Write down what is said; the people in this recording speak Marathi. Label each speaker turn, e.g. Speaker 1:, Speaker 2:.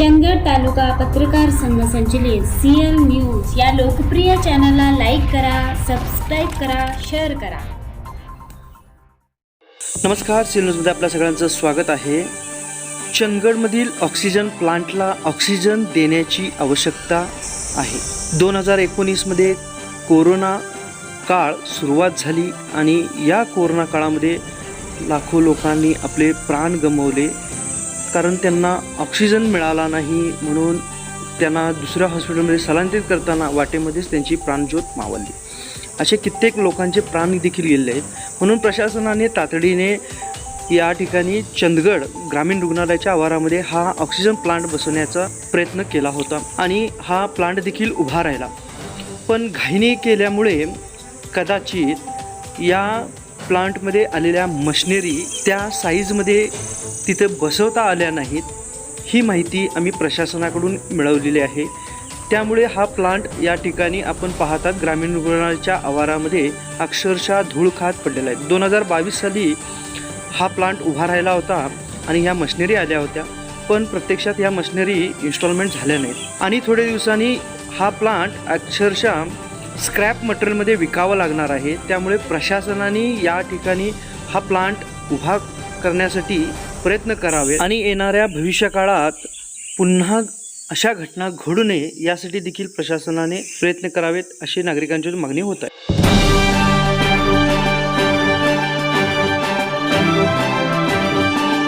Speaker 1: चंदगड तालुका पत्रकार संघ संचलित सीएल न्यूज या लोकप्रिय चॅनलला लाईक करा सबस्क्राईब करा शेअर करा.
Speaker 2: नमस्कार सी न्यूजमध्ये आपल्या सगळ्यांचं स्वागत आहे. चंदगडमधील ऑक्सिजन प्लांटला ऑक्सिजन देण्याची आवश्यकता आहे. दोन हजार एकोणीसमध्ये कोरोना काळ सुरुवात झाली आणि या कोरोना काळामध्ये लाखो लोकांनी आपले प्राण गमावले. कारण त्यांना ऑक्सिजन मिळाला नाही म्हणून त्यांना दुसऱ्या हॉस्पिटलमध्ये स्थलांतरित करताना वाटेमध्येच त्यांची प्राणज्योत मावळली. असे कित्येक लोकांचे प्राण देखील गेले आहेत. म्हणून प्रशासनाने तातडीने या ठिकाणी चंदगड ग्रामीण रुग्णालयाच्या आवारामध्ये हा ऑक्सिजन प्लांट बसवण्याचा प्रयत्न केला होता आणि हा प्लांट देखील उभा राहिला. पण घाईने केल्यामुळे कदाचित या प्लांटमध्ये आलेल्या मशिनरी त्या साईजमध्ये तिथे बसवता आल्या नाहीत ही माहिती आम्ही प्रशासनाकडून मिळवलेली आहे. त्यामुळे हा प्लांट या ठिकाणी आपण पाहतात ग्रामीण रुग्णालयाच्या आवारामध्ये अक्षरशः धूळ खात पडलेला आहे. दोन हजार बावीस साली हा प्लांट उभा राहिला होता आणि ह्या मशिनरी आल्या होत्या पण प्रत्यक्षात ह्या मशिनरी इन्स्टॉलमेंट झाल्या नाहीत. आणि थोड्या दिवसांनी हा प्लांट अक्षरशः स्क्रॅप मटेरियलमध्ये विकावं लागणार आहे. त्यामुळे प्रशासनाने या ठिकाणी हा प्लांट उभा करण्यासाठी प्रयत्न करावे. आणि येणाऱ्या भविष्यकाळात पुन्हा अशा घटना घडू नये यासाठी देखील प्रशासनाने प्रयत्न करावेत अशी नागरिकांची मागणी होत आहे.